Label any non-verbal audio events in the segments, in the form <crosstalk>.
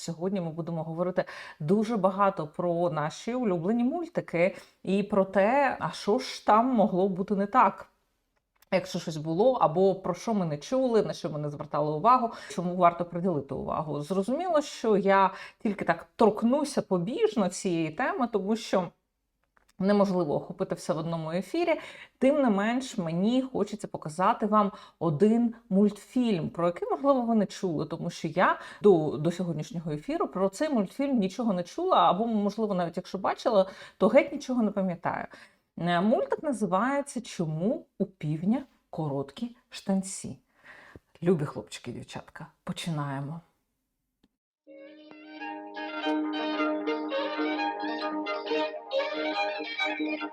Сьогодні ми будемо говорити дуже багато про наші улюблені мультики і про те, а що ж там могло бути не так. Якщо щось було, або про що ми не чули, на що ми не звертали увагу, чому варто приділити увагу. Зрозуміло, що я тільки так торкнуся побіжно цієї теми, тому що неможливо охопити все в одному ефірі. Тим не менш, мені хочеться показати вам один мультфільм, про який, можливо, ви не чули, тому що я до, до сьогоднішнього ефіру про цей мультфільм нічого не чула, або, можливо, навіть якщо бачила, то геть нічого не пам'ятаю. Е, Мультик називається Чому у півня короткі штанці? Любі хлопчики дівчатка, починаємо.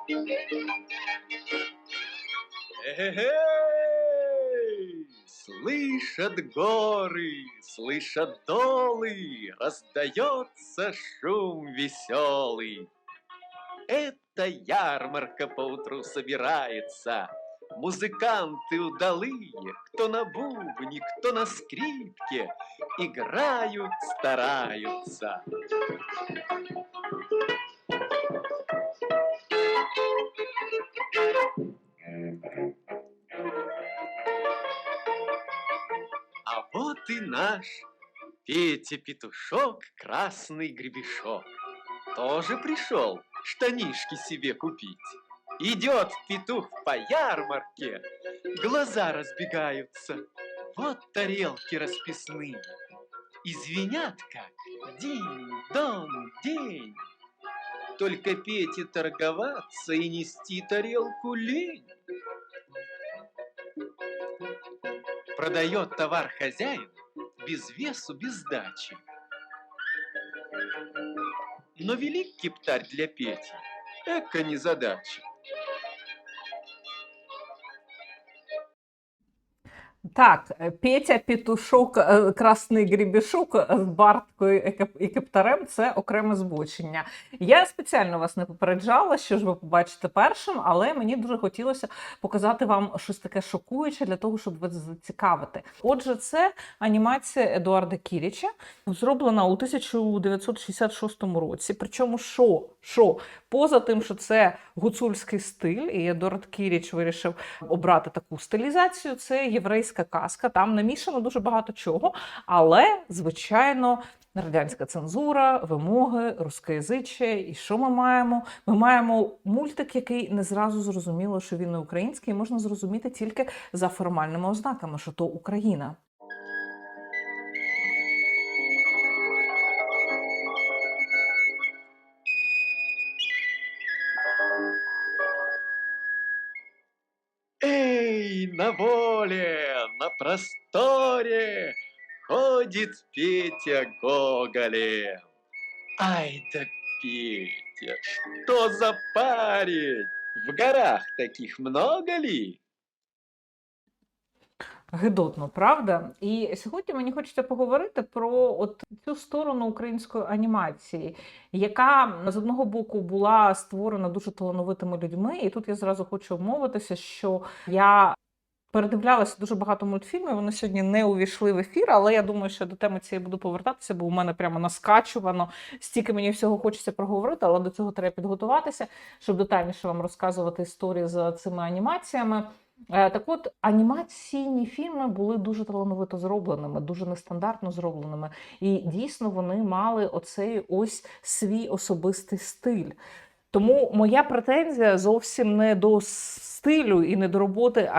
Эй! Слышат горы, слышат долы, Раздается шум веселый. Это ярмарка поутру собирается. Музыканты удалые, кто на бубне, кто на скрипке, Играют, стараются. И наш Петя-петушок, красный гребешок. Тоже пришел штанишки себе купить. Идет петух по ярмарке, глаза разбегаются. Вот тарелки расписные. И звенят как день-дон-день. Только Пете торговаться и нести тарелку лень. Продает товар хозяин без весу, без дачи. Но велик кептарь для Пети, эко незадача. Так, Петя Петушок, е, Красний Грібішок з Барткою і Кептарем це окреме збочення. Я спеціально вас не попереджала, що ж ви побачите першим, але мені дуже хотілося показати вам щось таке шокуюче для того, щоб вас зацікавити. Отже, це анімація Едуарда Кіріча, зроблена у 1966 році. Причому що? Що? Поза тим, що це гуцульський стиль, і Едуард Кіріч вирішив обрати таку стилізацію. Це єврейська казка. Там намішано дуже багато чого, але звичайно. Радянська цензура, вимоги, рускоязиччя. І що ми маємо? Ми маємо мультик, який не зразу зрозуміло, що він не український, і можна зрозуміти тільки за формальними ознаками, що то Україна. Эй, на воле, на просторе ходит Петя Гоголем. Ай да Петя, что за парень? В горах таких много ли? Гидотно, правда? І сьогодні мені хочеться поговорити про от цю сторону української анімації, яка з одного боку була створена дуже талановитими людьми. І тут я зразу хочу обмовитися, що я. Передивлялася дуже багато мультфільмів. Вони сьогодні не увійшли в ефір, але я думаю, що до теми цієї буду повертатися, бо у мене прямо наскачувано. Стільки мені всього хочеться проговорити, але до цього треба підготуватися, щоб детальніше вам розказувати історії за цими анімаціями. Е, Так от, анімаційні фільми були дуже талановито зробленими, дуже нестандартно зробленими. І дійсно вони мали оцей ось свій особистий стиль. Тому моя претензія зовсім не до стилю і не до роботи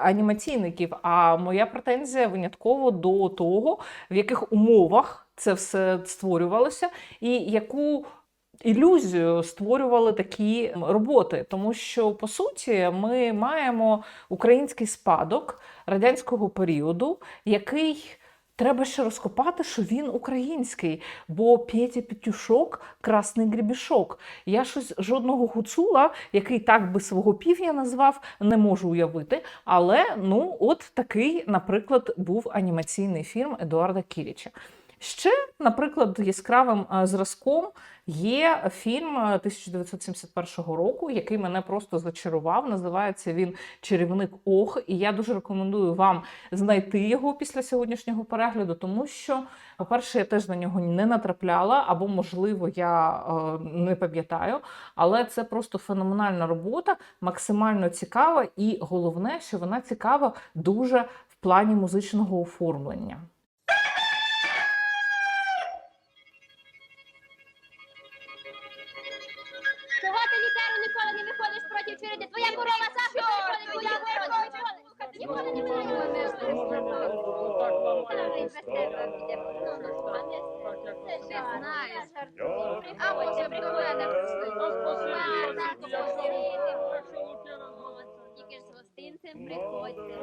анімаційників, а моя претензія винятково до того, в яких умовах це все створювалося, і яку ілюзію створювали такі роботи. Тому що, по суті, ми маємо український спадок радянського періоду, який. Треба ще розкопати, що він український, бо Петя Петюшок красний грібішок. Я щось жодного гуцула, який так би свого півня назвав, не можу уявити. Але ну, от такий, наприклад, був анімаційний фільм Едуарда Кіріча. Ще, наприклад, яскравим е, зразком є фільм е, 1971 року, який мене просто зачарував. Називається він Чарівник Ох. І я дуже рекомендую вам знайти його після сьогоднішнього перегляду, тому що, по-перше, я теж на нього не натрапляла, або, можливо, я е, не пам'ятаю. Але це просто феноменальна робота, максимально цікава, і головне, що вона цікава дуже в плані музичного оформлення. Тільки з гостинцем приходьте.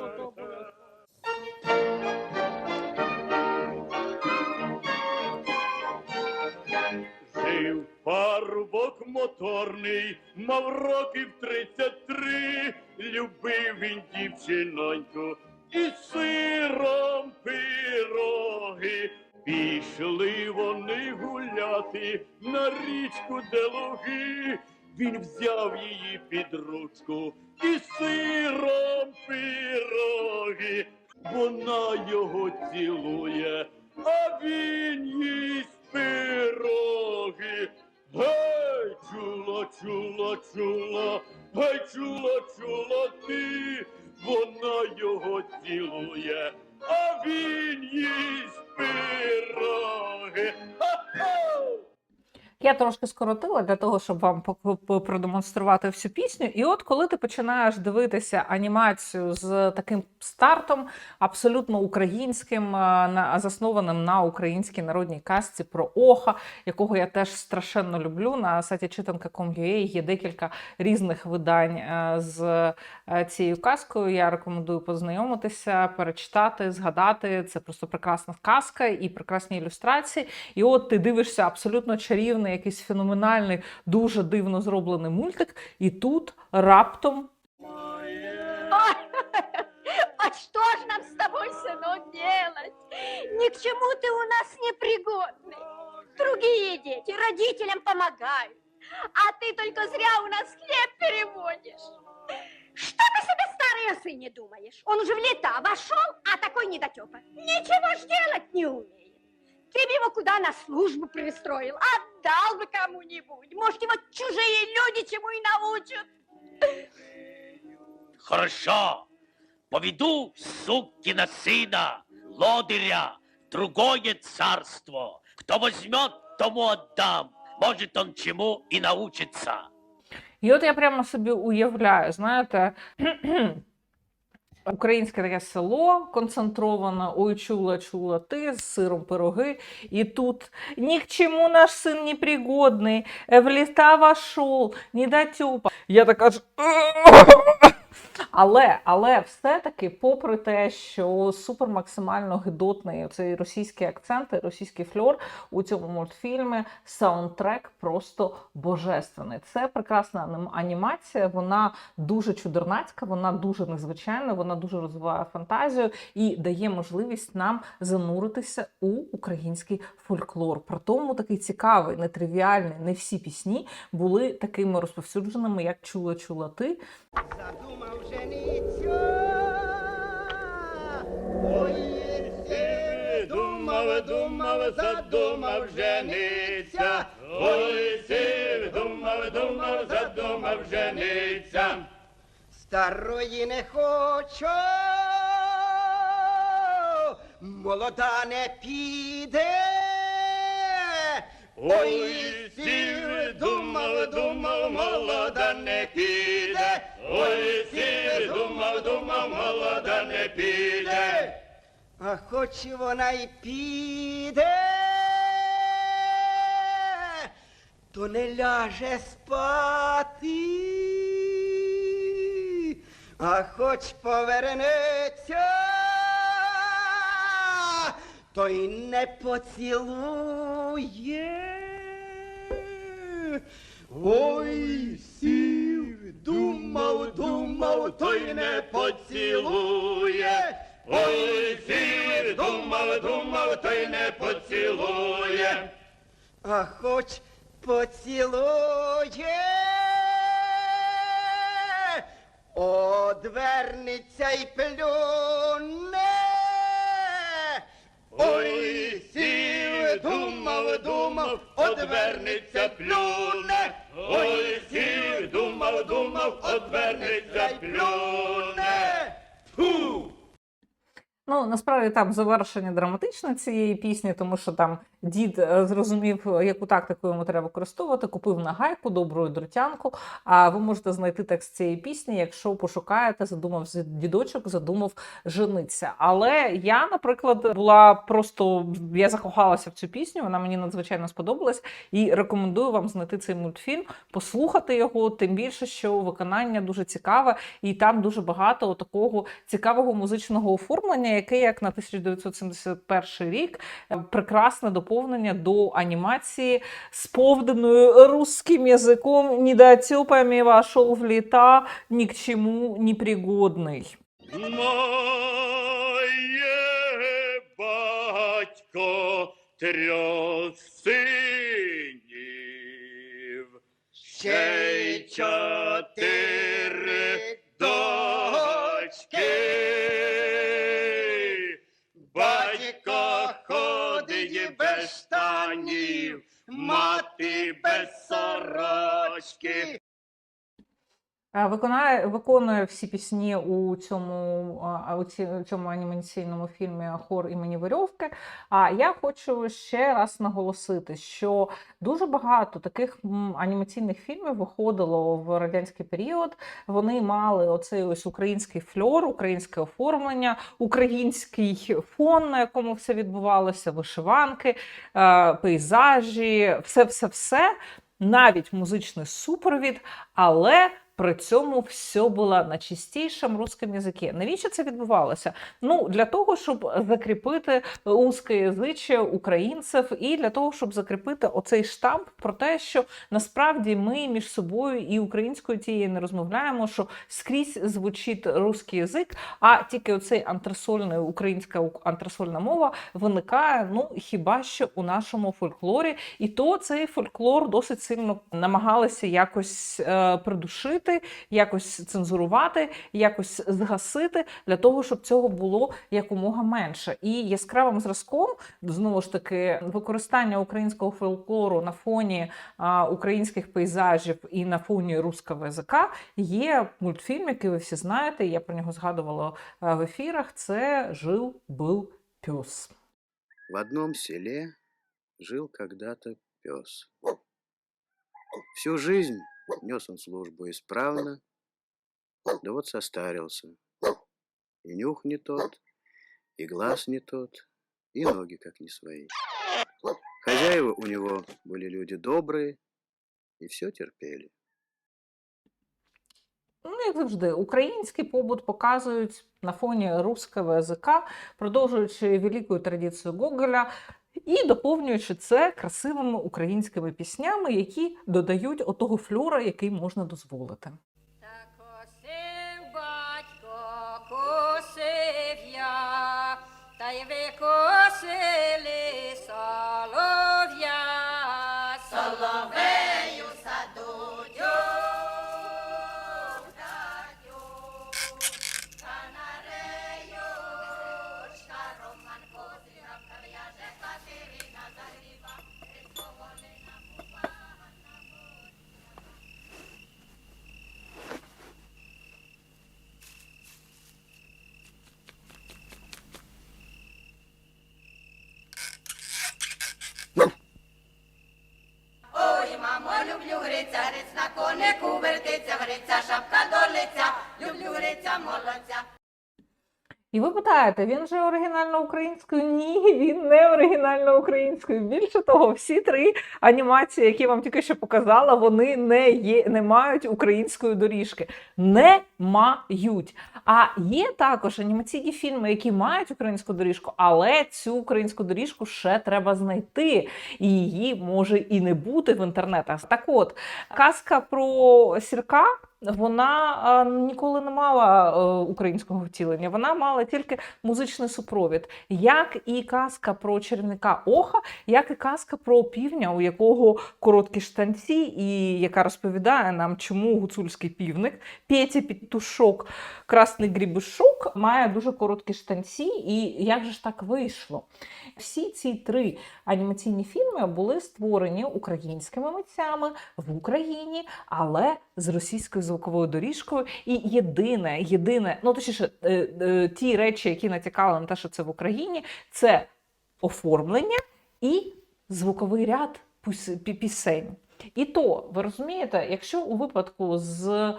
Жив парубок моторний, мав років тридцять три, любив він дівчиноньку і сиром пироги. Пішли вони гуляти на річку де луги. Він взяв її під ручку і сиром пироги. Вона його цілує, а він їсть пироги. Гей, чула, чула, чула, хай чула, чула ти, вона його цілує, а він їсть пироги. Ха-ха! Я трошки скоротила для того, щоб вам продемонструвати всю пісню. І от коли ти починаєш дивитися анімацію з таким стартом, абсолютно українським, е, заснованим на українській народній казці про Оха, якого я теж страшенно люблю. На сайті читанка.com.ua є декілька різних видань е, з е, цією казкою. Я рекомендую познайомитися, перечитати, згадати. Це просто прекрасна казка і прекрасні ілюстрації. І от ти дивишся абсолютно чарівний, якийсь феноменальний, дуже дивно зроблений мультик, і тут раптом А что ж нам с тобой, сынок, делать? Ни к чему ты у нас непригодный. Другие дети родителям помогают, а ты только зря у нас хлеб переводишь. Что ты себе, старый о сыне, думаешь? Он уже в лета вошел, а такой недотепа. Ничего ж делать не умеет. Ты бы его куда на службу пристроил, отдал бы кому-нибудь. Может, его чужие люди чему и научат. Хорошо, поведу сукина сына, лодыря, в другое царство. Кто возьмет, тому отдам. Может, он чему и научится. І от я прямо собі уявляю, знаєте, <clears throat> українське таке село концентроване, ой, чула, чула ти з сиром пироги, і тут ні к чому наш син не пригодний, в літа не дотюпа. Я така ж. Але, але все-таки, попри те, що супер максимально гидотний цей російський акцент, і російський фльор у цьому мультфільмі, саундтрек просто божественний. Це прекрасна анім- анімація, вона дуже чудернацька, вона дуже незвичайна, вона дуже розвиває фантазію і дає можливість нам зануритися у український фольклор. При тому такий цікавий, нетривіальний. Не всі пісні були такими розповсюдженими, як чула чула ти. Задумав жениться. Ой, Ти думав, думав, задумав жениться. Ой, ти думав, думав, задумав жениться. старої не хочу, молода не піде. Ой, сів, думав, думав, молода не піде. Ой, сів, думав, думав, молода не піде. А хоч вона й піде, то не ляже спати, а хоч повернеться, то й не поцілує. Ой, сів, думав, думав, то й не поцілує. Ой, сі, думав, думав, та й не поцілує. А хоч поцілує, одвернеться й плюне. Ой, сів, одвернеться, плюне. Ой, сів, думав, думав, одвернеться, плюне. Ну, насправді там завершення драматичне цієї пісні, тому що там дід е, зрозумів, е, яку тактику йому треба використовувати, купив нагайку, добру дротянку. А ви можете знайти текст цієї пісні, якщо пошукаєте, задумав дідочок, задумав жениться. Але я, наприклад, була просто я закохалася в цю пісню, вона мені надзвичайно сподобалась, і рекомендую вам знайти цей мультфільм, послухати його, тим більше, що виконання дуже цікаве, і там дуже багато такого цікавого музичного оформлення, яке, як на 1971 рік, е, прекрасне доповнення до анімації, сповненою русським язиком, недотепами вошел в літа, ні к чому не пригодний. Моє батько трьох синів, ще й чотири дочки. Штанів, мати без сорочки. Е, Виконає, виконує всі пісні у цьому, у цьому анімаційному фільмі Хор імені Верьовки. А я хочу ще раз наголосити, що дуже багато таких анімаційних фільмів виходило в радянський період. Вони мали оцей ось український фльор, українське оформлення, український фон, на якому все відбувалося, вишиванки, е, пейзажі, все, все, все, навіть музичний супровід, але. При цьому все було на чистішому русском язикі. Навіщо це відбувалося? Ну для того, щоб закріпити узкоязиччя українців, і для того, щоб закріпити оцей штамп про те, що насправді ми між собою і українською тією не розмовляємо, що скрізь звучить русський язик, а тільки оцей антресольний українська ук- антресольна мова виникає ну хіба що у нашому фольклорі, і то цей фольклор досить сильно намагалися якось е, придушити, якось цензурувати, якось згасити для того, щоб цього було якомога менше. І яскравим зразком знову ж таки використання українського фольклору на фоні а, українських пейзажів і на фоні русского язика є мультфільм, який ви всі знаєте. Я про нього згадувала в ефірах. Це жив был пес. В одном селе жил когда-то пес. Всю жизнь нес он службу исправно, да вот состарился. И нюх не тот, и глаз не тот, и ноги как не свои. Хозяева у него были люди добрые, и все терпели. Ну, як завжди, український побут показують на фоні русского язика, продовжуючи велику традицію Гоголя і доповнюючи це красивими українськими піснями, які додають отого фльора, який можна дозволити. Та косив я, та й викосили питаєте, він же оригінально українською? Ні, він не оригінально українською. Більше того, всі три анімації, які я вам тільки що показала, вони не є, не мають української доріжки. Не мають. А є також анімаційні фільми, які мають українську доріжку, але цю українську доріжку ще треба знайти. І її може і не бути в інтернетах. Так от, казка про сірка вона ніколи не мала е, українського втілення. Вона мала тільки музичний супровід, як і казка про чарівника Оха, як і казка про півня, у якого короткі штанці, і яка розповідає нам, чому гуцульський півник Петя Підтушок, Красний Грібушок має дуже короткі штанці, і як же ж так вийшло? Всі ці три анімаційні фільми були створені українськими митцями в Україні, але з російською звуковою доріжкою. І єдине, єдине, ну точніше, е, е, ті речі, які натякали на те, що це в Україні, це оформлення і звуковий ряд пісень. І то, ви розумієте, якщо у випадку з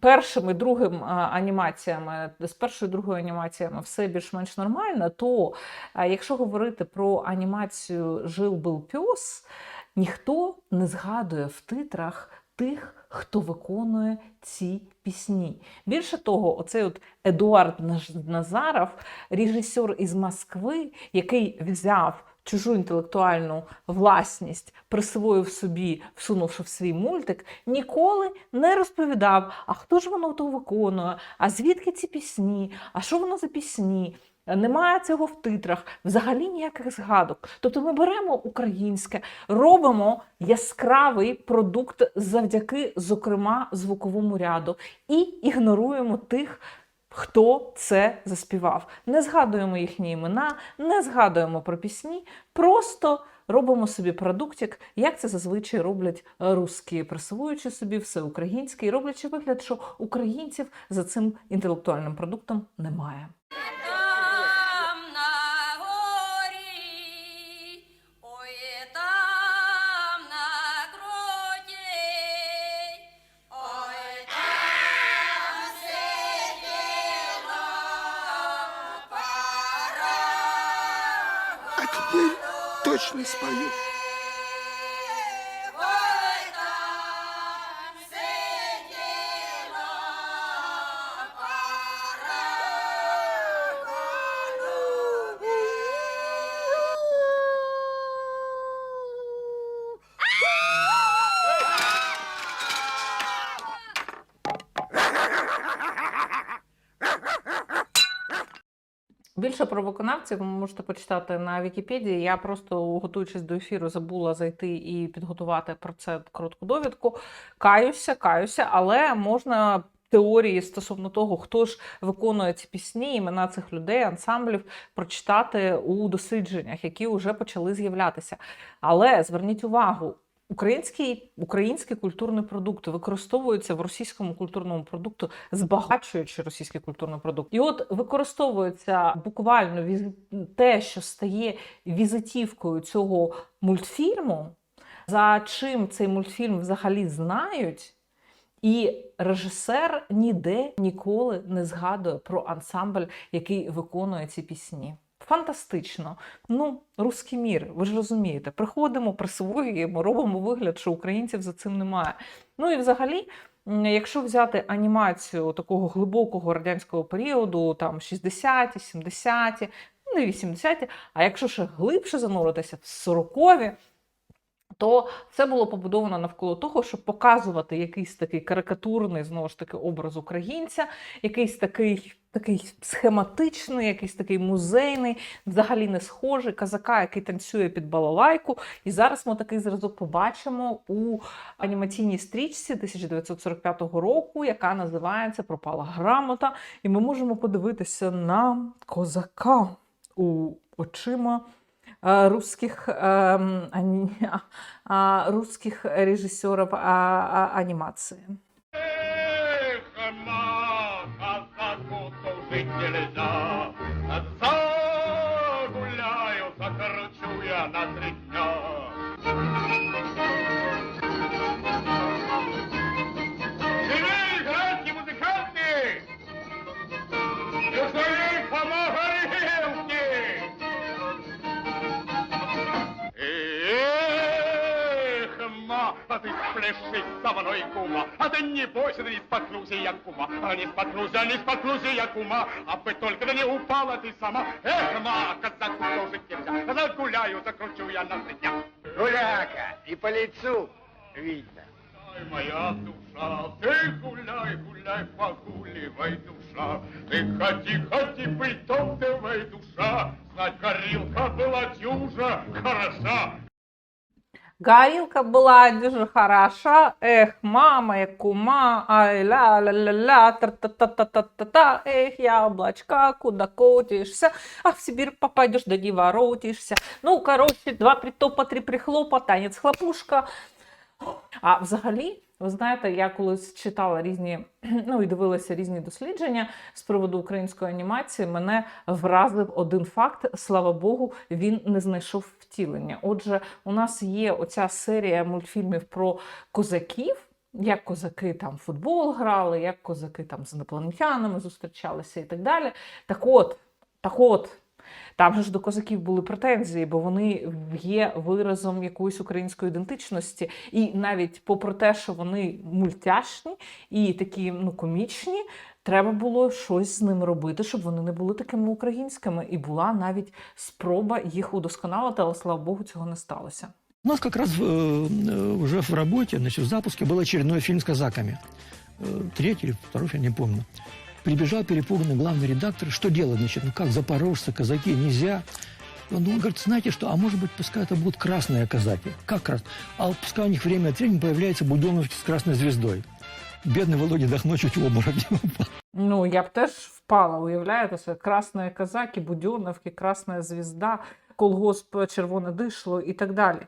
першим і другим анімаціями, з першою і другою анімаціями все більш-менш нормально, то якщо говорити про анімацію Жил був пес, ніхто не згадує в титрах тих, хто виконує ці пісні. Більше того, оцей от Едуард Назаров, режисер із Москви, який взяв чужу інтелектуальну власність, присвоїв собі, всунувши в свій мультик, ніколи не розповідав, а хто ж воно то виконує, а звідки ці пісні, а що воно за пісні. Немає цього в титрах, взагалі ніяких згадок. Тобто ми беремо українське, робимо яскравий продукт завдяки, зокрема, звуковому ряду, і ігноруємо тих, хто це заспівав. Не згадуємо їхні імена, не згадуємо про пісні, просто робимо собі продуктик, як це зазвичай роблять русські, присвоюючи собі все українське і роблячи вигляд, що українців за цим інтелектуальним продуктом немає. Більше про виконавців ви можете почитати на Вікіпедії. Я просто, готуючись до ефіру, забула зайти і підготувати про це коротку довідку. Каюся, каюся, але можна. Теорії стосовно того, хто ж виконує ці пісні, імена цих людей, ансамблів, прочитати у дослідженнях, які вже почали з'являтися. Але зверніть увагу, Український, український культурний продукт використовується в російському культурному продукту, збагачуючи російський культурний продукт. І от використовується буквально те, що стає візитівкою цього мультфільму, за чим цей мультфільм взагалі знають. І режисер ніде ніколи не згадує про ансамбль, який виконує ці пісні. Фантастично. Ну, русський мір, ви ж розумієте, приходимо, присвоюємо, робимо вигляд, що українців за цим немає. Ну і взагалі, якщо взяти анімацію такого глибокого радянського періоду, там 60-ті, 70-ті, ну не 80-ті, а якщо ще глибше зануритися в 40-ві, то це було побудовано навколо того, щоб показувати якийсь такий карикатурний знову ж таки образ українця, якийсь такий, такий схематичний, якийсь такий музейний, взагалі не схожий казака, який танцює під балалайку. І зараз ми такий зразок побачимо у анімаційній стрічці 1945 року, яка називається Пропала грамота. І ми можемо подивитися на козака у очима русских, <laughs> русских режиссеров анимации. Загуляю, закручу я на три дня. ты спляши со мной, кума, а ты не бойся, да не споткнуся я, кума, а не споткнуся, не споткнуся я, кума, а бы только да не упала ты сама. Эх, ма, казаку тоже нельзя, загуляю, закручу я на три дня. Гуляка, и по лицу видно. Моя душа, ты гуляй, гуляй, погуливай, душа. Ты ходи, ходи, притоптывай, душа. Знать, горилка была дюжа, хороша. Горілка була дуже хороша. Ех, мама, як кума, ай ля ля ля ля та та та та та та ех, яблочка, куда котишься, а в Сибирь попадешь, да не воротишься. Ну, короче, два притопа, три прихлопа, танець хлопушка. А взагалі, ви знаєте, я колись читала різні, <clears throat> ну і дивилася різні дослідження з приводу української анімації. Мене вразив один факт. Слава Богу, він не знайшов втілення. Отже, у нас є оця серія мультфільмів про козаків. Як козаки там футбол грали, як козаки там з інопланетянами зустрічалися і так далі. Так от, так от, там же ж до козаків були претензії, бо вони є виразом якоїсь української ідентичності. І навіть попри те, що вони мультяшні і такі ну, комічні, треба було щось з ними робити, щоб вони не були такими українськими. І була навіть спроба їх удосконалити, але слава Богу, цього не сталося. У нас как раз э, э, уже в работе, значит, в запуске был очередной фильм с казаками. Э, Третий или второй, я не помню. Прибежал перепуганный главный редактор. Что делать, значит, ну как, запорожцы, казаки, нельзя. Он думает, говорит, знаете что, а может быть, пускай это будут красные казаки. Как раз? А пускай у них время от времени появляется буденовки с красной звездой. Бедный Володя Дахно чуть в обморок не упал. Ну, я б теж впала, уявляєте, це красні казаки, Будьоновки, Красна звізда, колгосп Червоне дишло і так далі.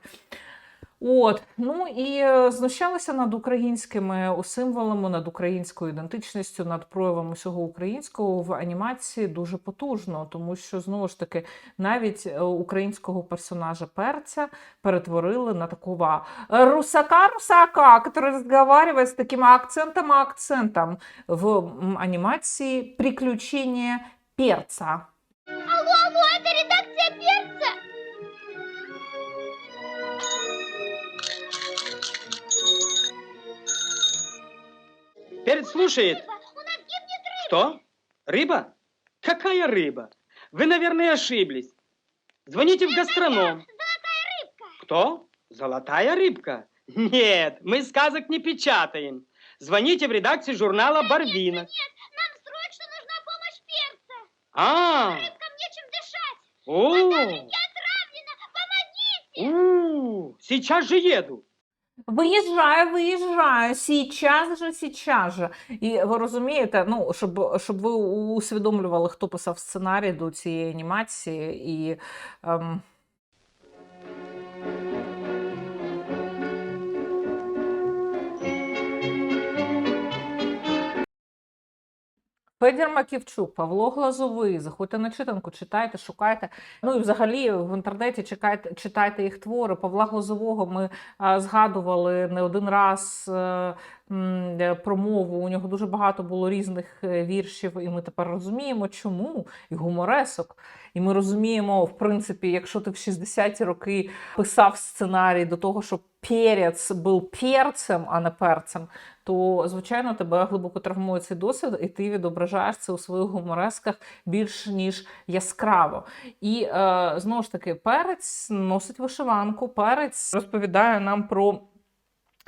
От, ну і е, знущалися над українськими символами, над українською ідентичністю, над проявами усього українського в анімації дуже потужно, тому що знову ж таки навіть е, українського персонажа перця перетворили на такого русака русака, який розмовляє з таким акцентом акцентом в анімації «Приключення перца». Алло, алло, это редакция перца. Перец слушает. У нас гибнет рыба. Что? Рыба? Какая рыба? Вы, наверное, ошиблись. Звоните в гастроном. Золотая рыбка. Кто? Золотая рыбка? Нет, мы сказок не печатаем. Звоните в редакцию журнала «Барвинок». Нет, нам срочно нужна помощь перца. А, Рыбкам нечем дышать. о, Я отравлена. Помогите. у, сейчас же еду. Виїжджаю, виїжджаю, сейчас же, сейчас же. І ви розумієте, ну, щоб, щоб ви усвідомлювали, хто писав сценарій до цієї анімації. І, ем... Федір Маківчук, Павло Глазовий, заходьте на читанку, читайте, шукайте. Ну і взагалі в інтернеті чекайте, читайте їх твори. Павла Глазового ми а, згадували не один раз м, е, про мову. У нього дуже багато було різних е, віршів, і ми тепер розуміємо, чому і гуморесок. І ми розуміємо, в принципі, якщо ти в 60-ті роки писав сценарій до того, щоб перець був перцем, а не перцем, то звичайно тебе глибоко травмує цей досвід, і ти відображаєш це у своїх гуморесках більш ніж яскраво. І е, знову ж таки, перець носить вишиванку, перець розповідає нам про.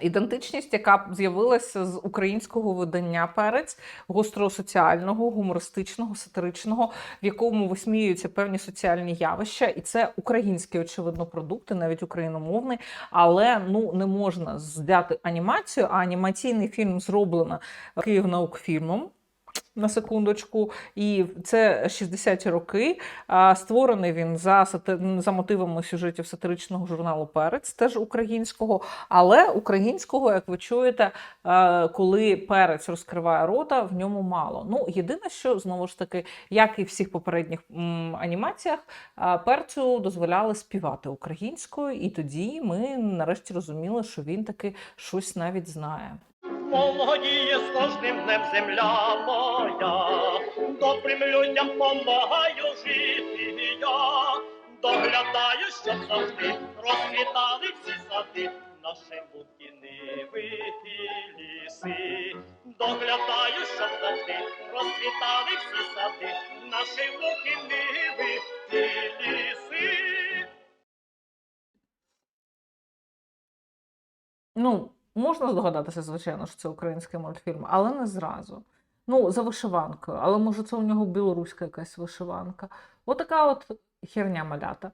Ідентичність, яка з'явилася з українського видання перець, гостросоціального, гумористичного, сатиричного, в якому висміюються певні соціальні явища, і це українські, очевидно, продукти, навіть україномовний, але ну не можна здати анімацію, а анімаційний фільм зроблено Київ наукфільмом. На секундочку, і це 60-ті роки. Створений він за за мотивами сюжетів сатиричного журналу Перець, теж українського, але українського, як ви чуєте, коли перець розкриває рота, в ньому мало. Ну, єдине, що знову ж таки, як і в всіх попередніх анімаціях, перцю дозволяли співати українською, і тоді ми нарешті розуміли, що він таки щось навіть знає. Молодіє з кожним днем земля моя, добрим людям помагаю жити я, доглядаю, щоб завжди розквітали всі сади, наші ниви і ліси, доглядаю, щоб завжди розквітали всі сади, наші ниви і ліси. Ну, можна здогадатися, звичайно, що це український мультфільм, але не зразу. Ну, за вишиванкою, але може це у нього білоруська якась вишиванка. Отака от херня малята.